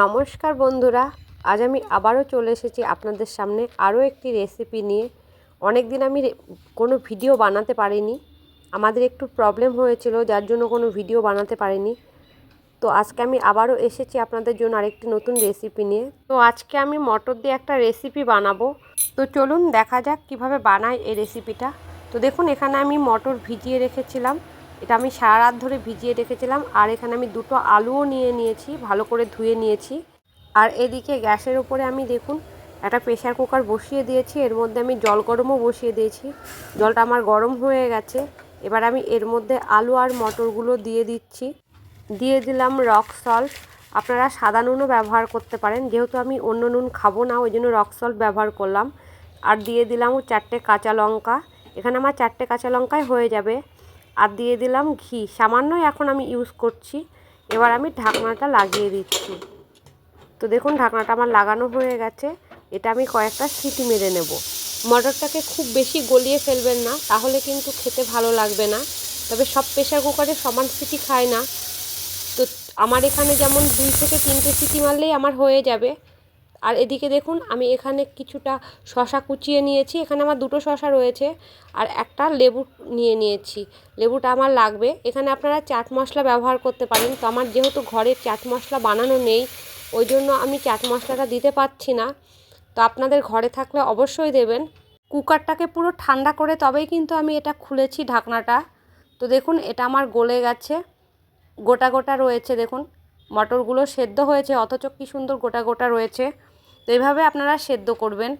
নমস্কার বন্ধুরা, আজ আমি আবারও চলে এসেছি আপনাদের সামনে আরও একটি রেসিপি নিয়ে। অনেক দিন আমি কোনো ভিডিও বানাতে পারিনি। আমাদের একটু প্রবলেম হয়েছিল, যার জন্য কোনো ভিডিও বানাতে পারিনি। তো আজকে আমি আবারও এসেছি আপনাদের জন্য আরেকটি নতুন রেসিপি নিয়ে। তো আজকে আমি মটর দিয়ে একটা রেসিপি বানাবো। তো চলুন দেখা যাক কীভাবে বানায় এই রেসিপিটা তো দেখুন, এখানে আমি মটর ভিজিয়ে রেখেছিলাম। এটা আমি সারা রাত ধরে ভিজিয়ে রেখেছিলাম, আর এখানে আমি দুটো আলুও নিয়ে নিয়েছি, ভালো করে ধুয়ে নিয়েছি। আর এদিকে গ্যাসের উপরে আমি দেখুন, একটা প্রেশার কুকার বসিয়ে দিয়েছি, এর মধ্যে আমি জল গরমও বসিয়ে দিয়েছি। জলটা আমার গরম হয়ে গেছে, এবার আমি এর মধ্যে আলু আর মটরগুলো দিয়ে দিচ্ছি। দিয়ে দিলাম রক সল্ট, আপনারা সাদা নুনও ব্যবহার করতে পারেন, যেহেতু আমি অন্য নুন খাব না, ওই জন্য রক সল্ট ব্যবহার করলাম। আর দিয়ে দিলাম চারটে কাঁচা লঙ্কা, এখানে আমার চারটে কাঁচা লঙ্কায় হয়ে যাবে। আর দিয়ে দিলাম ঘি। সামান্যই এখন আমি ইউজ করছি। এবার আমি ঢাকনাটা লাগিয়ে দিচ্ছি। তো দেখুন, ঢাকনাটা আমার লাগানো হয়ে গেছে। এটা আমি কয়েকটা সিটি মেরে নেব। মটরটাকে খুব বেশি গলিয়ে ফেলবেন না, তাহলে কিন্তু খেতে ভালো লাগবে না। তবে সব প্রেশার কুকারে সমান সিটি খায় না। তো আমার এখানে যেমন দুই থেকে তিনটে সিটি মারলেই আমার হয়ে যাবে। আর এদিকে দেখুন, আমি এখানে কিছুটা শশা কুচিয়ে নিয়েছি। এখানে আমার দুটো শশা রয়েছে আর একটা লেবু নিয়ে নিয়েছি। লেবুটা আমার লাগবে। এখানে আপনারা চাট মশলা ব্যবহার করতে পারেন। তো আমার যেহেতু ঘরে চাট মশলা বানানো নেই, ওই জন্য আমি চাট মশলাটা দিতে পারছি না। তো আপনাদের ঘরে থাকলে অবশ্যই দেবেন। কুকারটাকে পুরো ঠান্ডা করে তবেই কিন্তু আমি এটা খুলেছি ঢাকনাটা। তো দেখুন, এটা আমার গলে গেছে। গোটা গোটা রয়েছে, দেখুন। মটরগুলো সেদ্ধ হয়েছে, অথচ কি সুন্দর গোটা গোটা রয়েছে। তো এইভাবে আপনারা সেদ্ধ করবেন।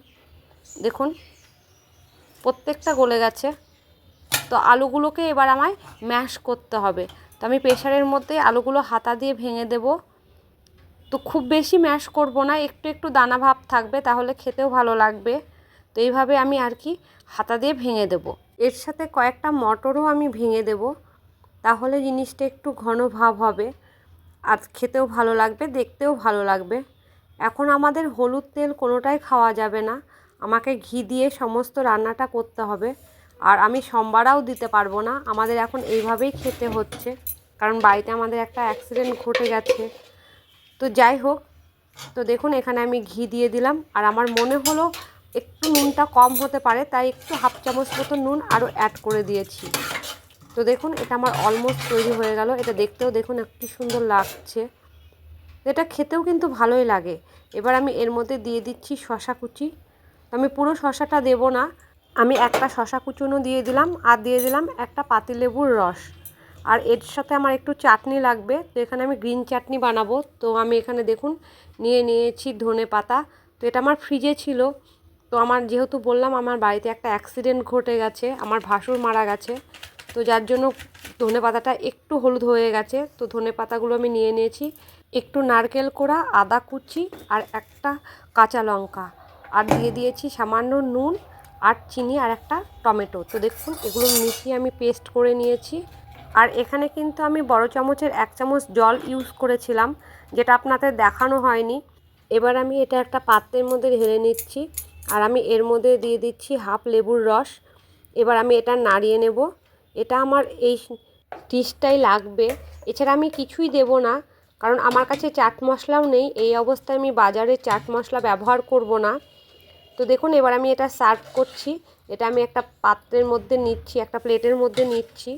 দেখুন, প্রত্যেকটা গলে গেছে। তো আলুগুলোকে এবার আমায় ম্যাশ করতে হবে। তো আমি প্রেশারের মধ্যে আলুগুলো হাতা দিয়ে ভেঙে দেব। তো খুব বেশি ম্যাশ করব না, একটু একটু দানা ভাব থাকবে, তাহলে খেতেও ভালো লাগবে। তো এইভাবে আমি আর কি হাতা দিয়ে ভেঙে দেব। এর সাথে কয়েকটা মটরও আমি ভেঙে দেব। তাহলে জিনিসটা একটু ঘন ভাব হবে। আর খেতেও ভালো লাগবে, দেখতেও ভালো লাগবে। এখন আমাদের হলুদ তেল কোনোটাই খাওয়া যাবে না। আমাকে ঘি দিয়ে সমস্ত রান্নাটা করতে হবে। আর আমি সম্বারাও দিতে পারব না। আমাদের এখন এইভাবেই খেতে হচ্ছে। কারণ বাড়িতে আমাদের একটা অ্যাক্সিডেন্ট ঘটে গেছে। তো যাই হোক, তো দেখুন এখানে আমি ঘি দিয়ে দিলাম। আর আমার মনে হলো একটু নুনটা কম হতে পারে, তাই একটু হাফ চামচ মতো নুন আরও অ্যাড করে দিয়েছি। তো দেখুন, এটা আমার অলমোস্ট তৈরি হয়ে গেল। এটা দেখতেও দেখুন, একটু সুন্দর লাগছে। এটা খেতেও কিন্তু ভালোই লাগে। এবার আমি এর মধ্যে দিয়ে দিচ্ছি শশা কুচি। আমি পুরো শশাটা দেব না। আমি একটা শশা কুচুনো দিয়ে দিলাম আর দিয়ে দিলাম একটা পাতিলেবুর রস। আর এর সাথে আমার একটু চাটনি লাগবে। তো এখানে আমি গ্রিন চাটনি বানাবো। তো আমি এখানে দেখুন, নিয়ে নিয়েছি ধনে পাতা। তো এটা আমার ফ্রিজে ছিল। তো আমার, যেহেতু বললাম, আমার বাড়িতে একটা অ্যাক্সিডেন্ট ঘটে গেছে। আমার ভাসুর মারা গেছে। তো যার জন্য ধনে পাতাটা একটু হলুদ হয়ে গেছে, তো ধনে পাতাগুলো আমি নিয়ে নিয়েছি। একটু নারকেল কোড়া, আদা কুচি আর একটা কাঁচা লঙ্কা। আর দিয়ে দিয়েছি সামান্য নুন আর চিনি আর একটা টমেটো। তো দেখুন, এগুলো মিশিয়ে আমি পেস্ট করে নিয়েছি। আর এখানে কিন্তু আমি বড় চামচের এক চামচ জল ইউজ করেছিলাম, যেটা আপনাদের দেখানো হয়নি। এবার আমি এটা একটা পাত্রের মধ্যে ঢেলে নিচ্ছি। আর আমি এর মধ্যে দিয়ে দিচ্ছি হাফ লেবুর রস। এবার আমি এটা নাড়িয়ে নেব। এটা আমার এই ডিশটাই লাগবে। এছাড়া আমি কিছুই দেব না, কারণ আমার কাছে চাট মশলাও নেই। এই অবস্থায় আমি বাজারে চাট মশলা ব্যবহার করব না। তো দেখুন, এবার আমি এটা সার্ভ করছি। এটা আমি একটা পাত্রের মধ্যে নিচ্ছি, একটা প্লেটের মধ্যে নিচ্ছি।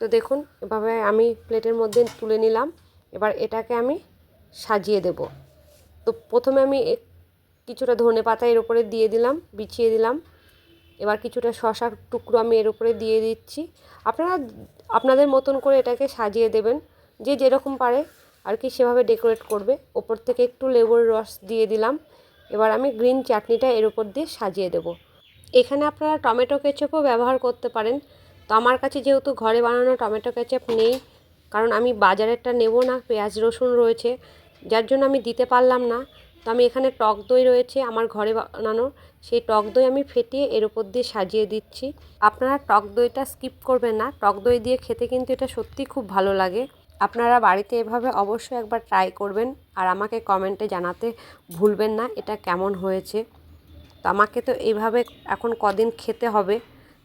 তো দেখুন, এভাবে আমি প্লেটের মধ্যে তুলে নিলাম। এবার এটাকে আমি সাজিয়ে দেব। তো প্রথমে আমি কিছুটা ধনে পাতা এর উপরে দিয়ে দিলাম, বিছিয়ে দিলাম। এবার কিছুটা শশার টুকরো আমি এর উপরে দিয়ে দিচ্ছি। আপনারা আপনাদের মতন করে এটাকে সাজিয়ে দেবেন, যে যেরকম পারে আর কি সেভাবে ডেকোরেট করবে। ওপর থেকে একটু লেবুর রস দিয়ে দিলাম। এবার আমি গ্রিন চাটনিটা এর উপর দিয়ে সাজিয়ে দেব। এখানে আপনারা টমেটো কেচাপও ব্যবহার করতে পারেন। তো আমার কাছে যেহেতু ঘরে বানানো টমেটো কেচাপ নেই, কারণ আমি বাজারেরটা নেব না, পেঁয়াজ, রসুন রয়েছে যার জন্য আমি দিতে পারলাম না। তো আমি এখানে টক দই রয়েছে আমার ঘরে বানানো সেই টক দই আমি ফেটিয়ে এর উপর দিয়ে সাজিয়ে দিচ্ছি। আপনারা টক দইটা স্কিপ করবেন না। টক দই দিয়ে খেতে কিন্তু এটা সত্যিই খুব ভালো লাগে। আপনারা বাড়িতে এভাবে অবশ্যই একবার ট্রাই করবেন আর আমাকে কমেন্টে জানাতে ভুলবেন না এটা কেমন হয়েছে। তো আমাকে তো এইভাবে এখন কদিন খেতে হবে।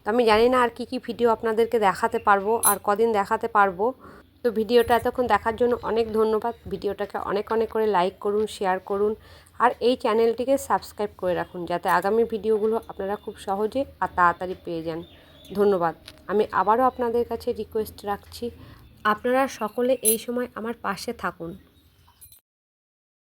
তো আমি জানি না আর কি কি ভিডিও আপনাদেরকে দেখাতে পারব আর কদিন দেখাতে পারব। তো ভিডিওটা এতক্ষণ দেখার জন্য অনেক ধন্যবাদ। ভিডিওটাকে অনেক অনেক করে লাইক করুন শেয়ার করুন আর এই চ্যানেলটিকে সাবস্ক্রাইব করে রাখুন যাতে আগামী ভিডিওগুলো আপনারা খুব সহজে আর তাড়াতাড়ি পেয়ে যান। ধন্যবাদ। আমি আবারও আপনাদের কাছে রিকোয়েস্ট রাখছি, আপনারা সকলে এই সময় আমার পাশে থাকুন।